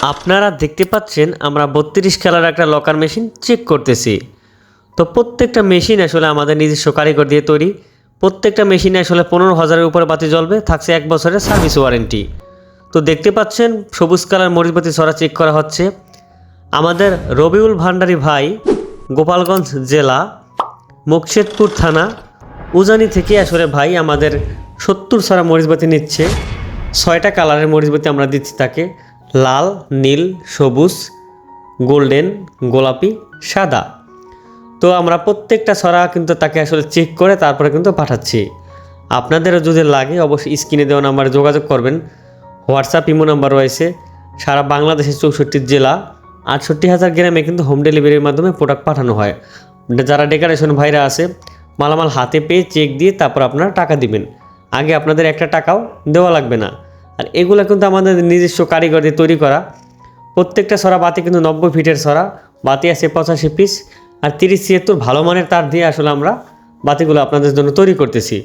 আপনারা দেখতে পাচ্ছেন আমরা বত্রিশ খেলার একটা লকার মেশিন চেক করতেছি। তো প্রত্যেকটা মেশিন আসলে আমাদের নিজস্ব কারিগর দিয়ে তৈরি। প্রত্যেকটা মেশিনে আসলে পনেরো হাজারের উপরে বাতি জ্বলবে, থাকছে এক বছরের সার্ভিস ওয়ারেন্টি তো দেখতে পাচ্ছেন সবুজ কালার মরিচবাতি সরা চেক করা হচ্ছে। আমাদের রবিউল ভান্ডারি ভাই, গোপালগঞ্জ জেলা, মুকশেদপুর থানা, উজানি থেকে আসলে ভাই আমাদের সত্তর সারা মরিচবাতি নিচ্ছে। ছয়টা কালারের মরিচবাতি আমরা দিচ্ছি তাকে। লাল, নীল, সবুজ, গোল্ডেন, গোলাপি, সাদা। তো আমরা প্রত্যেকটা ছড়া কিন্তু তাকে আসলে চেক করে তারপরে কিন্তু পাঠাচ্ছি। আপনাদেরও যদি লাগে অবশ্যই স্ক্রিনে দেওয়া নাম্বারে যোগাযোগ করবেন। হোয়াটসঅ্যাপ ইমো নাম্বার রয়েছে। সারা বাংলাদেশের চৌষট্টি জেলা, আটষট্টি হাজার গ্রামে কিন্তু হোম ডেলিভারির মাধ্যমে প্রোডাক্ট পাঠানো হয়। যারা ডেকারেশন ভাইরা আছে, মালামাল হাতে পেয়ে চেক দিয়ে তারপর আপনারা টাকা দিবেন। আগে আপনাদের একটা টাকাও দেওয়া লাগবে না। আর এগুলো কিন্তু আমাদের নিজস্ব কারিগর দিয়ে তৈরি করা। প্রত্যেকটা সরা বাতি কিন্তু নব্বই ফিটের সরা, বাতি আছে পঁচাশি পিস, আর তিরিশ ছিয়াত্তর ভালো মানের তার দিয়ে আসলে আমরা বাতিগুলো আপনাদের জন্য তৈরি করতেছি।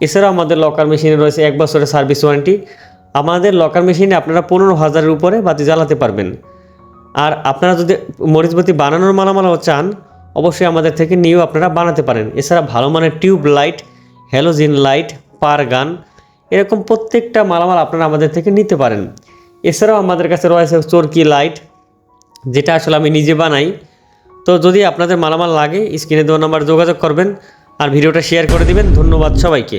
এছাড়াও আমাদের লকার মেশিনে রয়েছে এক বছরের সার্ভিস ওয়ারেন্টি আমাদের লকার মেশিনে আপনারা পনেরো হাজারের উপরে বাতি জ্বালাতে পারবেন। আর আপনারা যদি মরিচবাতি বানানোর মালামালাও চান, অবশ্যই আমাদের থেকে নিয়েও আপনারা বানাতে পারেন। এছাড়া ভালো মানের টিউব লাইট হ্যালোজিন লাইট পার গান এরকম প্রত্যেকটা মালামাল আপনারা আমাদের থেকে নিতে পারেন। এছাড়াও আমাদের কাছে রয়েছে চরকি লাইট, যেটা আসলে আমি নিজে বানাই। তো যদি আপনাদের মালামাল লাগে, স্ক্রিনে দেওয়া নাম্বার যোগাযোগ করবেন আর ভিডিওটা শেয়ার করে দিবেন। ধন্যবাদ সবাইকে।